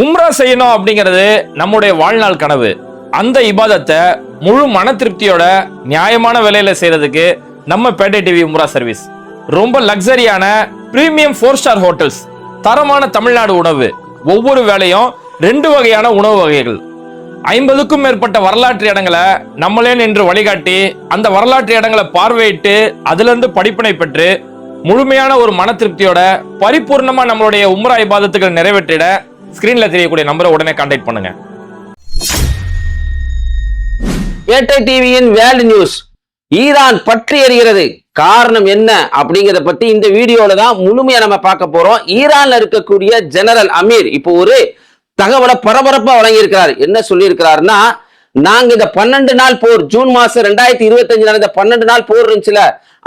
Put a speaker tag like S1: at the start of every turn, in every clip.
S1: உம்ரா செய்யணும் அப்படிங்கிறது நம்முடைய வாழ்நாள் கனவு. அந்த இபாதத்தை முழு மன திருப்தியோட நியாயமான விலையில செய்யறதுக்கு நம்ம பேட்டை டிவி உம்ரா சர்வீஸ். ரொம்ப லக்ஸரியான பிரீமியம் ஃபோர் ஸ்டார் ஹோட்டல்ஸ் தரமான தமிழ்நாடு உணவு. ஒவ்வொரு வேலையும் ரெண்டு வகையான உணவு வகைகள். ஐம்பதுக்கும் மேற்பட்ட வரலாற்று இடங்களை நம்மளே நின்று வழிகாட்டி அந்த வரலாற்று இடங்களை பார்வையிட்டு அதுலேருந்து படிப்பினை பெற்று முழுமையான ஒரு மன திருப்தியோட பரிபூர்ணமா நம்மளுடைய உம்ரா இபாதத்துக்களை நிறைவேற்றிட ஸ்கிரீன்ல தெரியக்கூடிய நம்பரை உடனே கான்டாக்ட் பண்ணுங்க.
S2: ஏட்டை டிவியின் வேல்டு நியூஸ். ஈரான் பற்றி எறிகிறது காரணம் என்ன அப்படிங்கிறத பத்தி இந்த வீடியோல தான் முழுமையா நம்ம பார்க்க போறோம். ஈரான்ல இருக்கக்கூடிய ஜெனரல் அமீர் இப்போ ஒரு தகவலை பரபரப்பா வழங்கியிருக்கிறார். என்ன சொல்லியிருக்கிறாருன்னா நாங்க இந்த பன்னெண்டு நாள் போர் ஜூன் மாசம் ரெண்டாயிரத்தி இருபத்தஞ்சு நடந்த பன்னெண்டு நாள் போர் இருந்துச்சுல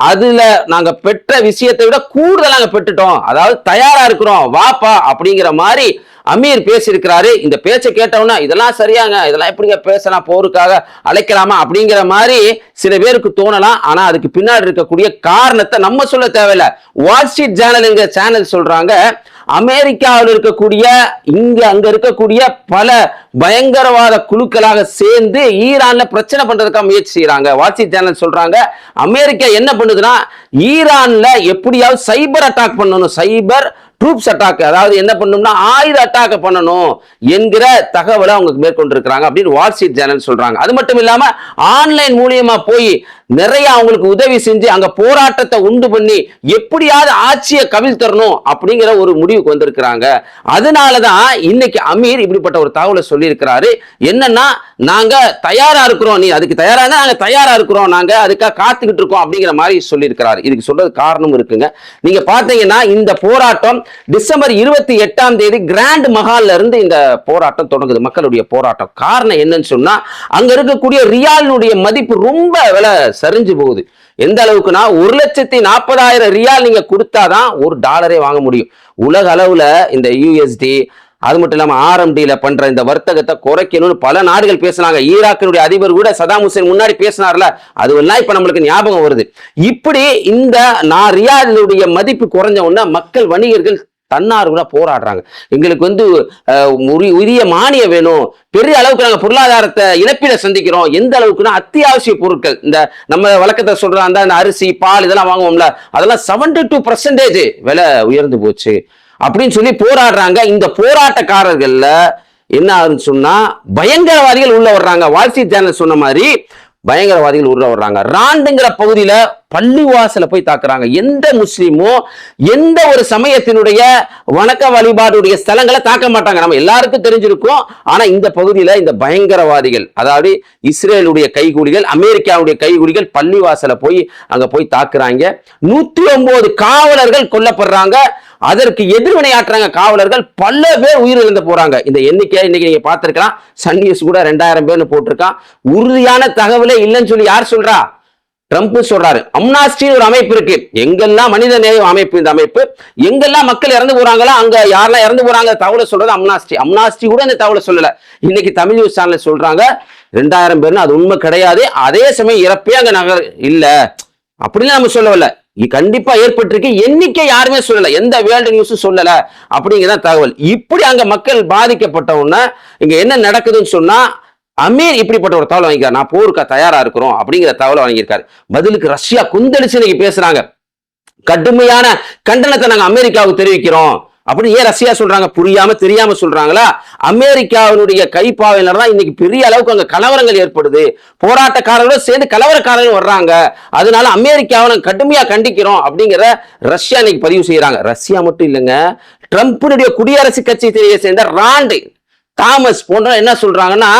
S2: அதுல நாங்க பெற்ற விஷயத்தை விட கூடுதல் நாங்க பெற்றுட்டோம். அதாவது தயாரா இருக்கிறோம். வாப்பா அப்படிங்கிற மாதிரி அமீர் பேசியிருக்கிறாரு. இந்த பேச்சை கேட்டவுடனே இதெல்லாம் சரியாங்க. இதெல்லாம் எப்படிங்க பேசலாம்? போருக்காக அழைக்கலாமா? அப்படிங்கிற மாதிரி சில பேருக்கு தோணலாம். ஆனா அதுக்கு பின்னாடி இருக்கக்கூடிய காரணத்தை நம்ம சொல்ல தேவையில்ல. வால் ஸ்ட்ரீட் சேனல்ங்கிற சேனல் சொல்றாங்க அமெரிக்காவில் இருக்கக்கூடிய இங்க அங்க இருக்கக்கூடிய பல பயங்கரவாத குழுக்களாக சேர்ந்து ஈரான்ல பிரச்சனை பண்றதுக்காக முயற்சி செய்யறாங்க வாட்சி சேனல் சொல்றாங்க அமெரிக்கா என்ன பண்ணுதுன்னா ஈரான்ல எப்படியாவது சைபர் அட்டாக் பண்ணணும். சைபர் ட்ரூப்ஸ் அட்டாக் அதாவது என்ன பண்ணணும்னா ஆயுத அட்டாக் பண்ணணும் என்கிற தகவலை அவங்க மேற்கொண்டிருக்கிறாங்க அப்படின்னு வால் ஸ்ட்ரீட் ஜேர்னல் சொல்றாங்க. அது மட்டும் இல்லாம ஆன்லைன் மூலியமா போய் நிறைய அவங்களுக்கு உதவி செஞ்சு அங்க போராட்டத்தை உண்டு பண்ணி எப்படியாவது ஆட்சியை கவிழ்த்தரணும் அப்படிங்கிற ஒரு முடிவுக்கு வந்திருக்கிறாங்க. அதனாலதான் இன்னைக்கு அமீர் இப்படிப்பட்ட ஒரு தகவலை சொல்லியிருக்கிறாரு. என்னன்னா நாங்க தயாரா இருக்கிறோம். நீ அதுக்கு தயாரா இருந்தா நாங்க தயாரா இருக்கிறோம். நாங்க அதுக்காக காத்துக்கிட்டு இருக்கோம் அப்படிங்கிற மாதிரி சொல்லியிருக்கிறாரு. இதுக்கு சொல்றது காரணம் இருக்குங்க. நீங்க பாத்தீங்கன்னா இந்த போராட்டம் டிசம்பர் இருபத்தி எட்டாம் தேதி கிராண்ட் மஹால்ல இருந்து இந்த போராட்டம் தொடங்குது. மக்களுடைய போராட்டம். காரணம் என்னன்னு சொன்னா அங்க இருக்கக்கூடிய ரியாலினுடைய மதிப்பு ரொம்ப விலை சரிஞ்சு போகுது. எந்த அளவுக்குன்னா ஒரு லட்சத்தி நாற்பதாயிரம் ரியால் நீங்க கொடுத்தாதான் ஒரு டாலரே வாங்க முடியும். உலக அளவுல இந்த யூஎஸ்டி அது மட்டும் இல்லாமல் ஆர்எம்டியில் பண்ணுற இந்த வர்த்தகத்தை குறைக்கணும்னு பல நாடுகள் பேசினாங்க. ஈராக்கினுடைய அதிபர் கூட சதாம் ஹுசேன் முன்னாடி பேசினார்ல. அதுவெல்லாம் இப்போ நம்மளுக்கு ஞாபகம் வருது. இப்படி இந்த நான் ரியாலினுடைய மதிப்பு குறைஞ்ச உடனே மக்கள் வணிகர்கள் தன்னார்வலா போராடுறாங்க. எங்களுக்கு வந்து உரி- உரிய மானியம் வேணும். பெரிய அளவுக்கு நாங்கள் பொருளாதாரத்தை இழப்பீட சந்திக்கிறோம். எந்த அளவுக்குன்னா அத்தியாவசிய பொருட்கள். இந்த நம்ம வழக்கத்தை சொல்ற அந்த அந்த அரிசி பால் இதெல்லாம் வாங்குவோம்ல. அதெல்லாம் 72% டூ பர்சன்டேஜ் விலை உயர்ந்து போச்சு. அப்படின்னு சொல்லி போராடுறாங்க. இந்த போராட்டக்காரர்கள்ல என்ன ஆகுதுன்னு சொன்னா பயங்கரவாதிகள் உள்ள வர்றாங்க. வால்ஸ்ட்ரீட் சேனல் சொன்ன மாதிரி பயங்கரவாதிகள் உள்ள வர்றாங்க. ராண்டுங்கிற பகுதியில பள்ளிவாசல போய் தாக்குறாங்க. எந்த முஸ்லீமும் எந்த ஒரு சமயத்தினுடைய வணக்க வழிபாடுடைய ஸ்தலங்களை தாக்க மாட்டாங்க. நம்ம எல்லாருக்கும் தெரிஞ்சிருக்கும். ஆனா இந்த பகுதியில இந்த பயங்கரவாதிகள் அதாவது இஸ்ரேலுடைய கைகூலிகள் அமெரிக்காவுடைய கைகூலிகள் பள்ளிவாசல போய் அங்க போய் தாக்குறாங்க. நூத்தி ஒன்பது காவலர்கள் கொல்லப்படுறாங்க. அதற்கு எதிர்வினையாற்றுறாங்க காவலர்கள். பல பேர் உயிரிழந்து போறாங்க. இந்த எண்ணிக்கை இன்னைக்கு நீங்க பார்த்திருக்கலாம். சன் நியூஸ் கூட ரெண்டாயிரம் பேர்னு போட்டிருக்கான் உறுதியான தகவலே இல்லைன்னு சொல்லி யார் சொல்றா? ட்ரம்ப் சொல்றாரு. அம்னாஸ்டின்னு ஒரு அமைப்பு இருக்கு. எங்கெல்லாம் மனித நேய அமைப்பு இந்த அமைப்பு? எங்கெல்லாம் மக்கள் இறந்து போறாங்களோ அங்க யாரெல்லாம் இறந்து போறாங்க? தகவலை சொல்றது அம்னாஸ்டி. அம்னாஸ்டி கூட இந்த தகவலை சொல்லல. இன்னைக்கு தமிழ் நியூஸ் சேனல் சொல்றாங்க ரெண்டாயிரம் பேர்னு அது உண்மை கிடையாது. அதே சமயம் இறப்பே அங்க நகர் இல்ல. அப்படின்னு நம்ம சொல்லவில்லை. கண்டிப்பா ஏற்பட்டிருக்கு. எண்ணிக்கை யாருமே சொல்லல. எந்த வேர்ல்டு நியூஸும் சொல்லல. அப்படிங்கிறத தகவல். இப்படி அங்க மக்கள் பாதிக்கப்பட்ட இங்க என்ன நடக்குதுன்னு சொன்னா அமீர் இப்படிப்பட்ட ஒரு தகவல் வாங்கிக்கிறார் நான் போருக்கா தயாரா இருக்கிறோம் அப்படிங்கிற தகவலை வாங்கியிருக்காரு. பதிலுக்கு ரஷ்யா குந்தளிச்சு இன்னைக்கு பேசுறாங்க. கடுமையான கண்டனத்தை நாங்க அமெரிக்காவுக்கு தெரிவிக்கிறோம். அப்படின்னு ஏன் ரஷ்யா சொல்றாங்க? புரியாம தெரியாம சொல்றாங்களா? அமெரிக்காவினுடைய கைப்பாவையினர் தான் இன்னைக்கு பெரிய அளவுக்கு அங்க கலவரங்கள் ஏற்படுது. போராட்டக்காரர்களும் சேர்ந்து கலவரக்காரர்கள் வர்றாங்க. அதனால அமெரிக்காவை நாங்க கடுமையா கண்டிக்கிறோம் அப்படிங்கிற ரஷ்யா இன்னைக்கு பதிவு செய்யறாங்க. ரஷ்யா மட்டும் இல்லைங்க ட்ரம்ப்பினுடைய குடியரசு கட்சியை சேர்ந்த ராண்டு தாமஸ் போன்ற என்ன சொல்றாங்கன்னா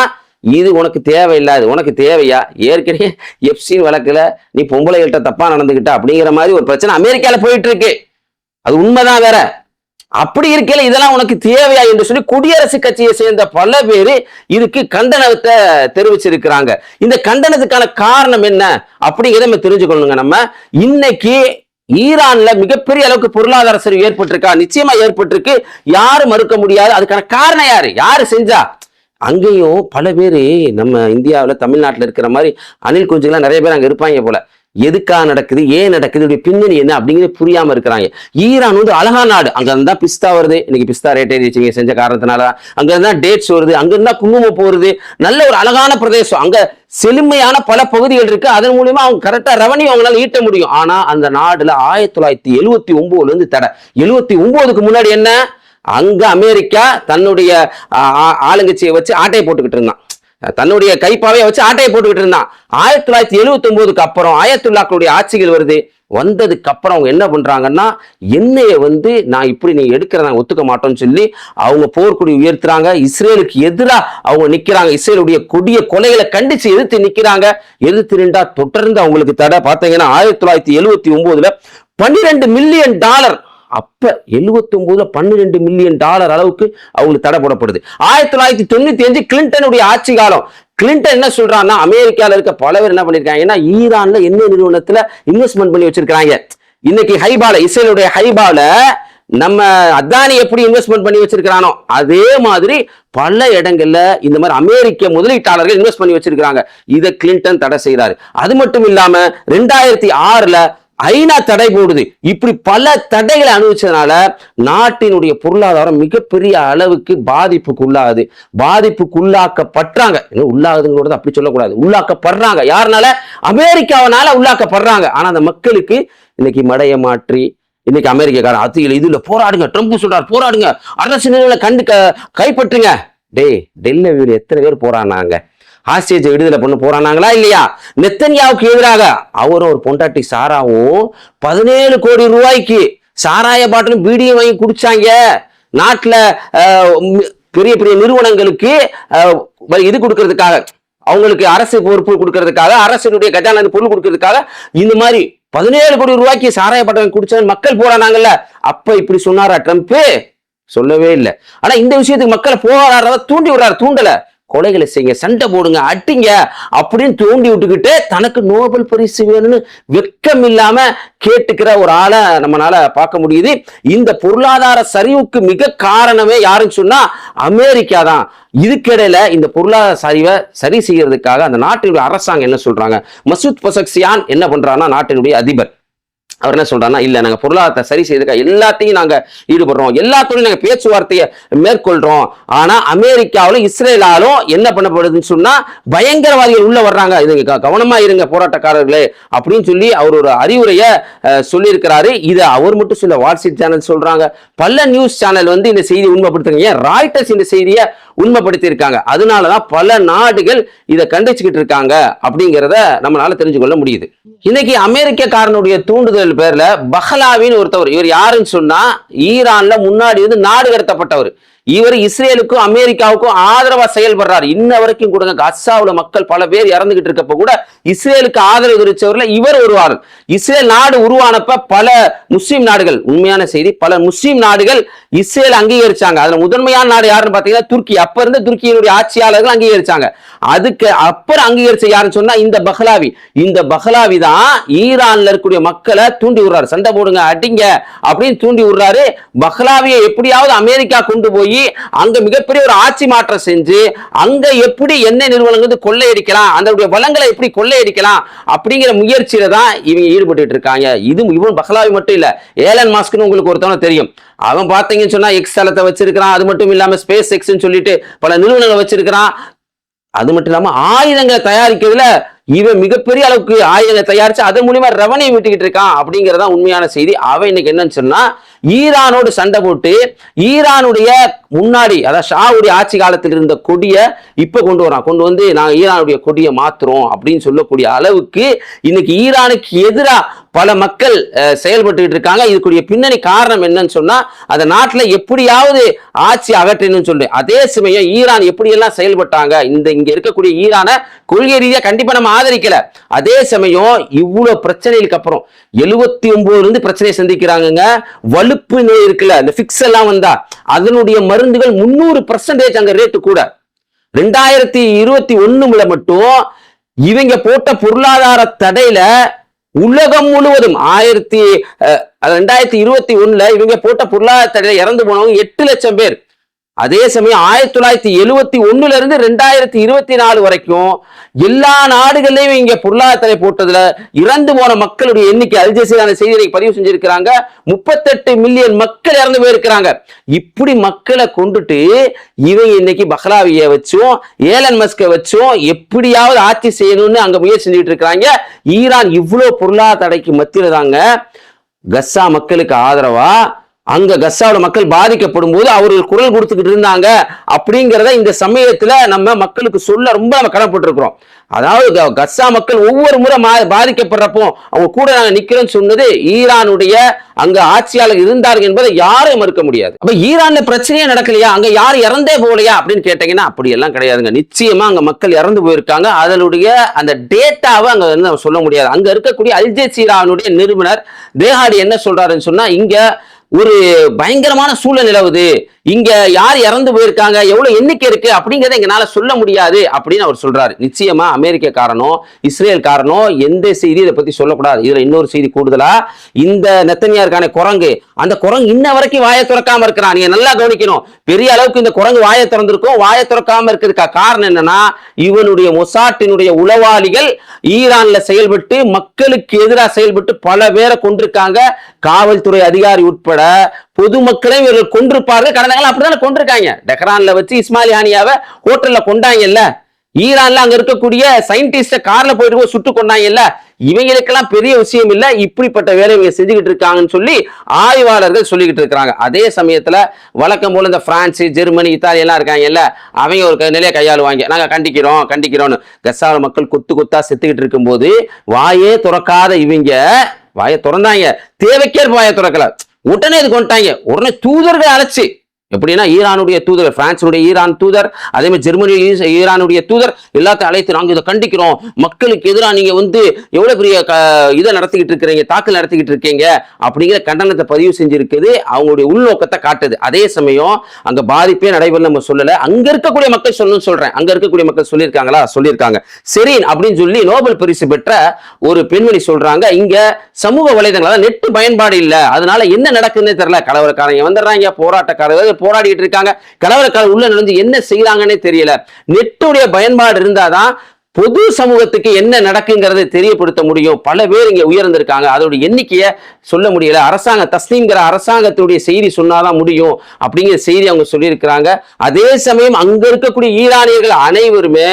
S2: இது உனக்கு தேவையில்லாது உனக்கு தேவையா? ஏற்கனவே எஃப்சின் வழக்குல நீ பொம்பளைகள்கிட்ட தப்பா நடந்துகிட்ட அப்படிங்கிற மாதிரி ஒரு பிரச்சனை அமெரிக்கால போயிட்டு இருக்கு. அது உண்மைதான் வேற. அப்படி இருக்கையில் இதெல்லாம் உனக்கு தேவையா என்று சொல்லி குடியரசு கட்சியை சேர்ந்த பல பேர் இதுக்கு கண்டனத்தை தெரிவிச்சிருக்கிறாங்க. இந்த கண்டனத்துக்கான காரணம் என்ன அப்படிங்கிறத நம்ம தெரிஞ்சுக்கணுங்க நம்ம. இன்னைக்கு ஈரான்ல மிகப்பெரிய அளவுக்கு பொருளாதார சரிவு ஏற்பட்டிருக்கா? நிச்சயமா ஏற்பட்டிருக்கு. யாரும் மறுக்க முடியாது? அதுக்கான காரணம் யாரு? யாரு செஞ்சா? அங்கேயும் பல பேர் நம்ம இந்தியாவில் தமிழ்நாட்டில் இருக்கிற மாதிரி அணில் குஞ்சுகள்லாம் நிறைய பேர் அங்கே இருப்பாங்க போல. எதுக்காக நடக்குது ஏன் நடக்குது இதோடைய பின்னணி என்ன அப்படிங்கிறது புரியாம இருக்கிறாங்க. ஈரான் வந்து அழகா நாடு. அங்க இருந்தா பிஸ்தா வருது. இன்னைக்கு பிஸ்தா ரேட் ஏறிச்சிங்க செஞ்ச காரணத்தினால. அங்க இருந்தா டேட்ஸ் வருது. அங்க இருந்தா குங்குமம் போறது நல்ல ஒரு அழகான பிரதேசம். அங்க செழுமையான பல பகுதிகள் இருக்கு. அதன் மூலியமா அவங்க கரெக்டா ரெவன்யூ அவங்களால ஈட்ட முடியும். ஆனா அந்த நாடுல ஆயிரத்தி தொள்ளாயிரத்தி எழுவத்தி ஒன்பதுல இருந்து தடை. எழுவத்தி ஒன்பதுக்கு முன்னாடி என்ன? அங்க அமெரிக்கா தன்னுடைய ஆளுங்கட்சியை வச்சு ஆட்டையை போட்டுக்கிட்டு இருந்தான். தன்னுடைய கைப்பாவையை வச்சு ஆட்டையை போட்டுக்கிட்டு இருந்தான். ஆயிரத்தி தொள்ளாயிரத்தி எழுபத்தி ஒன்பதுக்கு அப்புறம் ஆயத்துல்லாக்களுடைய ஆட்சிகள் வருது. வந்ததுக்கு அப்புறம் அவங்க என்ன பண்றாங்கன்னா என்னையை வந்து நான் இப்படி நீ எடுக்கிற நான் ஒத்துக்க மாட்டோம்னு சொல்லி அவங்க போர்க்குடி உயர்த்துறாங்க. இஸ்ரேலுக்கு எதிராக அவங்க நிக்கிறாங்க. இஸ்ரேலுடைய கொடிய கொலைகளை கண்டிச்சு எதிர்த்து நிக்கிறாங்க. எதிர்த்து நின்றா தொடர்ந்து அவங்களுக்கு தடை. பார்த்தீங்கன்னா ஆயிரத்தி தொள்ளாயிரத்தி எழுபத்தி ஒன்பதுல பன்னிரெண்டு மில்லியன் டாலர் அப்போ எழுவத்தி பன்னிரெண்டு மில்லியன் டாலர் அளவுக்கு அவங்களுக்கு தடை போடப்படுது. ஆயிரத்தி தொள்ளாயிரத்தி தொண்ணூற்றி அஞ்சு கிளின்டனுடைய ஆட்சி காலம். கிளின்டன் என்ன சொல்றான்னா அமெரிக்காவில் இருக்க பல பேர் என்ன பண்ணிருக்காங்கன்னா ஈரான்ல என்ன நிறுவனத்தில் இன்வெஸ்ட்மெண்ட் பண்ணி வச்சிருக்காங்க இன்னைக்கு ஹைபால இஸ்ரேலுடைய ஹைபால நம்ம அதானி எப்படி இன்வெஸ்ட்மெண்ட் பண்ணி வச்சிருக்கிறானோ அதே மாதிரி பல இடங்கள்ல இந்த மாதிரி அமெரிக்க முதலீட்டாளர்கள் இன்வெஸ்ட் பண்ணி வச்சிருக்கிறாங்க. இதை கிளின்டன் தடை செய்கிறாரு. அது மட்டும் இல்லாம ரெண்டாயிரத்தி ஆறுல ஐநா தடை போடுது. இப்படி பல தடைகளை அனுபவிச்சதுனால நாட்டினுடைய பொருளாதாரம் மிகப்பெரிய அளவுக்கு பாதிப்புக்கு உள்ளாகுது பாதிப்புக்கு உள்ளாக்கப்படுறாங்க உள்ளாகுதுங்கிறது அப்படி சொல்லக்கூடாது. உள்ளாக்கப்படுறாங்க. யாருனால? அமெரிக்காவனால உள்ளாக்கப்படுறாங்க. ஆனா அந்த மக்களுக்கு இன்னைக்கு மடைய மாற்றி இன்னைக்கு அமெரிக்காக்காரன் அத்தியில் இதுல போராடுங்க. ட்ரம்ப் சொல்றார் போராடுங்க. அரசு நிலையில கண்டு க- கைப்பற்றுங்க. டேய் டெல்லி எத்தனை பேர் போராடினாங்க? ஆஸ்திரேஜ் விடுதலை பண்ண போறானாங்களா இல்லையா? நெத்தன்யாவுக்கு எதிராக அவரும் ஒரு பொண்டாட்டி சாராவும் பதினேழு கோடி ரூபாய்க்கு சாராய பாட்டிலும் பீடியும் வாங்கி குடிச்சாங்க. நாட்டில் பெரிய பெரிய நிறுவனங்களுக்கு இது கொடுக்கறதுக்காக அவங்களுக்கு அரசு பொறுப்பு கொடுக்கறதுக்காக அரசினுடைய கஜானா பொருள் கொடுக்கறதுக்காக இந்த மாதிரி பதினேழு கோடி ரூபாய்க்கு சாராய பாட்டில் குடிச்ச மக்கள் போறானாங்கல்ல அப்ப இப்படி சொன்னாரா ட்ரம்ப் சொல்லவே இல்லை. ஆனா இந்த விஷயத்துக்கு மக்களை போராடுறத தூண்டி விடுறாரு தூண்டல. கொலைகளை செய்யுங்க சண்டை போடுங்க அட்டிங்க அப்படின்னு தூண்டி விட்டுக்கிட்டு தனக்கு நோபல் பரிசு வேணும்னு வெக்கம் இல்லாம கேட்டுக்கிற ஒரு ஆளை நம்மளால பார்க்க முடியுது. இந்த பொருளாதார சரிவுக்கு மிக காரணமே யாருன்னு சொன்னா அமெரிக்கா தான். இதுக்கிடையில இந்த பொருளாதார சரிவை சரி செய்யறதுக்காக அந்த நாட்டினுடைய அரசாங்கம் என்ன சொல்றாங்க? மசூத் பசக்சியான் என்ன பண்றாங்கன்னா நாட்டினுடைய அதிபர். அவர் என்ன சொல்றாருன்னா இல்ல நாங்க பொருளாதாரத்தை சரி செய்யறதுக்காக எல்லாத்தையும் நாங்க ஈடுபடுறோம். எல்லாத்தோடையும் நாங்க பேச்சுவார்த்தையை மேற்கொள்றோம். ஆனா அமெரிக்காவிலும் இஸ்ரேலாலும் என்ன பண்ணப்படுதுன்னு சொன்னா பயங்கரவாதிகள் உள்ள வர்றாங்க. இது க- கவனமா இருங்க போராட்டக்காரர்களே அப்படின்னு சொல்லி அவர் ஒரு அறிவுரையை சொல்லியிருக்கிறாரு. இதை அவர் மட்டும் சொல்ல வாட்ஸ்அப் சேனல் சொல்றாங்க. பல நியூஸ் சேனல் வந்து இந்த செய்தி உண்மைப்படுத்துங்க. ஏன்? ராய்டர்ஸ் இந்த செய்தியை உண்மைப்படுத்தி இருக்காங்க அதனாலதான் பல நாடுகள் இதை கண்டிச்சுக்கிட்டு இருக்காங்க அப்படிங்கிறத நம்மளால தெரிஞ்சு கொள்ள முடியுது. இன்னைக்கு அமெரிக்கக்காரனுடைய தூண்டுதல் பேர்ல பஹலாவின்னு ஒருத்தவர். இவர் யாருன்னு சொன்னா ஈரான்ல முன்னாடி வந்து நாடு கடத்தப்பட்டவர். இவர் இஸ்ரேலுக்கும் அமெரிக்காவுக்கும் ஆதரவா செயல்படுறாரு. இன்ன வரைக்கும் கூட கசாவுல மக்கள் பல பேர் இறந்துகிட்டு இருக்கப்ப கூட இஸ்ரேலுக்கு ஆதரவு தெரிவிச்சவர்ல இவர் ஒருவார். இஸ்ரேல் நாடு உருவானப்ப பல முஸ்லீம் நாடுகள் உண்மையான செய்தி பல முஸ்லீம் நாடுகள் இஸ்ரேல் அங்கீகரிச்சாங்க. அதுல முதன்மையான நாடு யாருன்னு பாத்தீங்கன்னா துருக்கி. அப்ப இருந்த துருக்கியினுடைய ஆட்சியாளர்கள் அங்கீகரிச்சாங்க. அதுக்கு அப்புறம் அங்கீகரிச்ச யாருன்னு சொன்னா இந்த பஹ்லாவி. இந்த பஹ்லாவி தான் ஈரான்ல இருக்கக்கூடிய மக்களை தூண்டி விடுறாரு. சண்டை போடுங்க அடிங்க அப்படின்னு தூண்டி விடுறாரு. பஹ்லாவியை எப்படியாவது அமெரிக்கா கொண்டு போய் அங்க மிகப்பெரிய ஒரு ஆட்சி மாற்றம் செஞ்சு அங்க எப்படி எண்ணெய் நிறுவனங்கள் வந்து கொள்ளையடிக்கலாம் அதனுடைய வளங்களை எப்படி கொள்ளையடிக்கலாம் அப்படிங்கிற முயற்சியில தான் இவங்க ஈடுபட்டு இருக்காங்க. இது இவன் பஹ்லாவி மட்டும் இல்ல ஏலன் மாஸ்க்னு உங்களுக்கு ஒருத்தவன தெரியும். அவன் பார்த்தீங்கன்னு சொன்னா எக்ஸ் தளத்தை வச்சிருக்கிறான் அது மட்டும் இல்லாம ஸ்பேஸ் எக்ஸ்ன்னு சொல்லிட்டு பல நிறுவனங்களை வச்சிருக்கிறான். அது மட்டும் இல்லாம ஆயுதங்களை தயாரிக்கிறதுல இவன் மிகப்பெரிய அளவுக்கு ஆயுதங்களை தயாரிச்சு அதன் மூலியமா ரெவன்யூ விட்டுக்கிட்டு இருக்கான் அப்படிங்கறதான் உண்மையான செய்தி. அவன் இன்னைக்கு என்னன்னு சொன்னா ஈரானோடு சண்டை போட்டு ஈரானுடைய முன்னாடி அதாவது ஷாவுடைய ஆட்சி காலத்தில் இருந்த கொடியை இப்ப கொண்டு வரான். கொண்டு வந்து நாங்கள் ஈரானுடைய கொடியை மாத்துறோம் அப்படின்னு சொல்லக்கூடிய அளவுக்கு இன்னைக்கு ஈரானுக்கு எதிராக பல மக்கள் செயல்பட்டுக்கிட்டு இருக்காங்க. இதுக்குரிய பின்னணி காரணம் என்னன்னு சொன்னா அந்த நாட்டுல எப்படியாவது ஆட்சி அகற்றணும்னு சொல்லி. அதே சமயம் ஈரான் எப்படியெல்லாம் செயல்பட்டாங்க இந்த இங்க இருக்கக்கூடிய ஈரானை கொள்கை ரீதியா கண்டிப்பா நம்ம ஆதரிக்கல. அதே சமயம் இவ்வளவு பிரச்சனைகளுக்கு அப்புறம் எழுபத்தி ஒன்பதுல இருந்து பிரச்சனையை சந்திக்கிறாங்கங்க. வலுப்பு நோய் இருக்குல்ல இந்த ஃபிக்ஸ் எல்லாம் வந்தா அதனுடைய மருந்துகள் முன்னூறு பர்சன்டேஜ் அங்க ரேட்டு கூட. ரெண்டாயிரத்தி இருபத்தி ஒண்ணுல மட்டும் இவங்க போட்ட பொருளாதார தடையில உலகம் முழுவதும் ஆயிரத்தி ரெண்டாயிரத்தி இருபத்தி ஒண்ணுல இவங்க போட்ட பொருளாதார தடையில இறந்து போனவங்க எட்டு லட்சம் பேர். அதே சமயம் ஆயிரத்தி தொள்ளாயிரத்தி எழுவத்தி ஒண்ணுல இருந்து ரெண்டாயிரத்தி இருபத்தி நாலு வரைக்கும் எல்லா நாடுகள்லயும் இங்க பொருளாதாரத்தை போட்டதுல இறந்து போன மக்களுடைய எண்ணிக்கை அல்ஜசீரான செய்தியை பதிவு செஞ்சிருக்கிறாங்க. முப்பத்தெட்டு மில்லியன் மக்கள் இறந்து போயிருக்கிறாங்க. இப்படி மக்களை கொண்டுட்டு இவங்க இன்னைக்கு பஹ்லாவிய வச்சும் ஏலன் மஸ்கை வச்சும் எப்படியாவது ஆட்சி செய்யணும்னு அங்க முயற்சி செஞ்சுட்டு இருக்கிறாங்க. ஈரான் இவ்வளவு பொருளாதார தடைக்கு மத்தியில தாங்க கஸ்ஸா மக்களுக்கு ஆதரவா அங்க கஸ்ஸாவோட மக்கள் பாதிக்கப்படும் போது அவர்கள் குரல் கொடுத்துக்கிட்டு இருந்தாங்க அப்படிங்கிறத இந்த சமயத்துல நம்ம மக்களுக்கு சொல்ல ரொம்ப நம்ம கடமைப்பட்டிருக்கிறோம். அதாவது க- கஸ்ஸா மக்கள் ஒவ்வொரு முறை பாதிக்கப்படுறப்போ அவங்க கூட நாங்க நிக்கிறோம்னு சொன்னது ஈரானுடைய அங்க ஆட்சியாளர் இருந்தார்கள் என்பதை யாரும் மறுக்க முடியாது. அப்ப ஈரான்ல பிரச்சனையே நடக்கலையா? அங்க யாரும் இறந்தே போகலையா? அப்படின்னு கேட்டீங்கன்னா அப்படி எல்லாம் கிடையாதுங்க. நிச்சயமா அங்க மக்கள் இறந்து போயிருக்காங்க. அதனுடைய அந்த டேட்டாவை அங்க வந்து நம்ம சொல்ல முடியாது. அங்க இருக்கக்கூடிய அல்ஜெசீரானுடைய நிறுவனர் தேஹாடி என்ன சொல்றாருன்னு சொன்னா இங்க ஒரு பயங்கரமான சூழல் நிலவுது இங்க யார் இறந்து போயிருக்காங்க எவ்வளவு எண்ணிக்கை இருக்கு அப்படிங்கறத எங்களால சொல்ல முடியாது அப்படின்னு அவர் சொல்றாரு. நிச்சயமா அமெரிக்க காரணம் இஸ்ரேல் காரணம் எந்த செய்தி இதை பத்தி சொல்லக்கூடாது. இதுல இன்னொரு செய்தி கூடுதலா இந்த நெத்தனியாருக்கான குரங்கு அந்த குரங்கு இன்ன வரைக்கும் வாயை திறக்காம இருக்கிறான். நீங்க நல்லா கவனிக்கணும். பெரிய அளவுக்கு இந்த குரங்கு வாயை திறந்திருக்கும். வாயை திறக்காம இருக்கிறதுக்கா காரணம் என்னன்னா இவனுடைய மொசாட்டினுடைய உளவாளிகள் ஈரான்ல செயல்பட்டு மக்களுக்கு எதிராக செயல்பட்டு பல பேரை கொண்டிருக்காங்க காவல்துறை அதிகாரி உட்பட பொதுமக்களை இவர்கள் கொண்டிருப்பார்கள் கடந்த காலம் அப்படித்தானே கொண்டிருக்காங்க டெஹ்ரான்ல வச்சு இஸ்மாலி ஹானியாவை ஹோட்டல்ல கொண்டாங்கல்ல. ஈரான்ல அங்க இருக்கக்கூடிய சயின்டிஸ்ட கார்ல போயிட்டு போய் சுட்டு கொண்டாங்கல்ல. இவங்களுக்கெல்லாம் பெரிய விஷயம் இல்ல. இப்படிப்பட்ட வேலை இவங்க செஞ்சுக்கிட்டு இருக்காங்கன்னு சொல்லி ஆய்வாளர்கள் சொல்லிக்கிட்டு இருக்கிறாங்க. அதே சமயத்துல வழக்கம் போல இந்த பிரான்ஸ் ஜெர்மனி இத்தாலி எல்லாம் இருக்காங்கல்ல. அவங்க ஒரு க- நிலையை கையாளுவாங்க. நாங்க கண்டிக்கிறோம் கண்டிக்கிறோம்னு. கசால மக்கள் கொத்து கொத்தா செத்துக்கிட்டு இருக்கும்போது வாயே துறக்காத இவங்க வாயை திறந்தாங்க. தேவைக்கே வாயை திறக்கல. உடனே இது கொண்டாங்க உடனே தூதர்கள் அழைச்சு எப்படின்னா ஈரானுடைய தூதர் பிரான்ஸுடைய ஈரான் தூதர் அதே மாதிரி ஜெர்மனி ஈரானுடைய தூதர் எல்லாத்தையும் அழைத்து நாங்கள் இதை கண்டிக்கிறோம். மக்களுக்கு எதிராக நீங்க வந்து எவ்வளவு பெரிய க- இதை நடத்திக்கிட்டு இருக்கிறீங்க தாக்கல் நடத்திக்கிட்டு இருக்கீங்க அப்படிங்கிற கண்டனத்தை பதிவு செஞ்சிருக்குது அவங்களுடைய உள்நோக்கத்தை காட்டுது. அதே சமயம் அங்க பாதிப்பே நடைபெறல நம்ம சொல்லல. அங்க இருக்கக்கூடிய மக்கள் சொல்லணும்னு சொல்றேன். அங்க இருக்கக்கூடிய மக்கள் சொல்லியிருக்காங்களா? சொல்லியிருக்காங்க. சரி அப்படின்னு சொல்லி நோபல் பரிசு பெற்ற ஒரு பெண்மணி சொல்றாங்க. இங்க சமூக வலைதளங்கள் நெட்டு பயன்பாடு இல்லை. அதனால என்ன நடக்குதுன்னே தெரியல. கலவரக்காரங்க வந்துடுறாங்க போராட்டக்காரர்கள் போராடிட்டு இருக்காங்க. கலவரக்காரர் உள்ள நுழைஞ்சு என்ன செய்யறாங்கன்னே தெரியல. நெட்டுடைய பயன்பாடு இருந்தாதான் பொது சமூகத்துக்கு என்ன நடக்குங்கிறதை தெரியப்படுத்த முடியும். பல பேர் இங்க உயர்ந்திருக்காங்க. அதோட எண்ணிக்கையை சொல்ல முடியல. அரசாங்க தஸ்லீம்கிற அரசாங்கத்துடைய செய்தி சொன்னாதான் முடியும் அப்படிங்கிற செய்தி அவங்க சொல்லியிருக்கிறாங்க. அதே சமயம் அங்க இருக்கக்கூடிய ஈரானியர்கள் அனைவருமே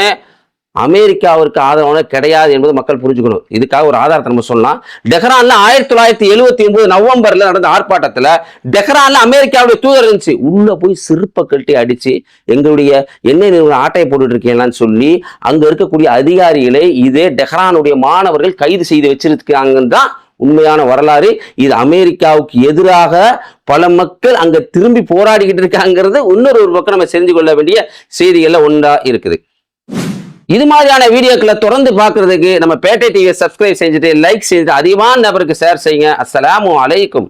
S2: அமெரிக்காவிற்கு ஆதரவான கிடையாது என்பது மக்கள் புரிஞ்சுக்கணும். இதுக்காக ஒரு ஆதாரத்தை நம்ம சொல்லலாம். டெஹ்ரான்ல ஆயிரத்தி தொள்ளாயிரத்தி எழுபத்தி ஒன்பது நவம்பர்ல நடந்த ஆர்ப்பாட்டத்துல டெஹ்ரான்ல அமெரிக்காவுடைய தூதர் இருந்துச்சு. உள்ள போய் சிறுப்ப கட்டி அடிச்சு எங்களுடைய எண்ணெய் நிறுவனம் ஆட்டையை போட்டுட்டு இருக்கீங்களான்னு சொல்லி அங்க இருக்கக்கூடிய அதிகாரிகளை இதே டெஹ்ரானுடைய மாணவர்கள் கைது செய்து வச்சிருக்காங்கன்னு தான் உண்மையான வரலாறு. இது அமெரிக்காவுக்கு எதிராக பல மக்கள் அங்க திரும்பி போராடிக்கிட்டு இருக்காங்கிறது இன்னொரு ஒரு பக்கம் நம்ம தெரிஞ்சு கொள்ள வேண்டிய செய்திகள்ல ஒன்றா இருக்குது. இது மாதிரியான வீடியோக்களை தொடர்ந்து பார்க்கறதுக்கு நம்ம பேட்டை டிவியை சப்ஸ்கிரைப் செஞ்சுட்டு லைக் செஞ்சுட்டு அதிகமான நபருக்கு ஷேர் செய்யுங்க. அஸ்லாம் அலைக்கும்.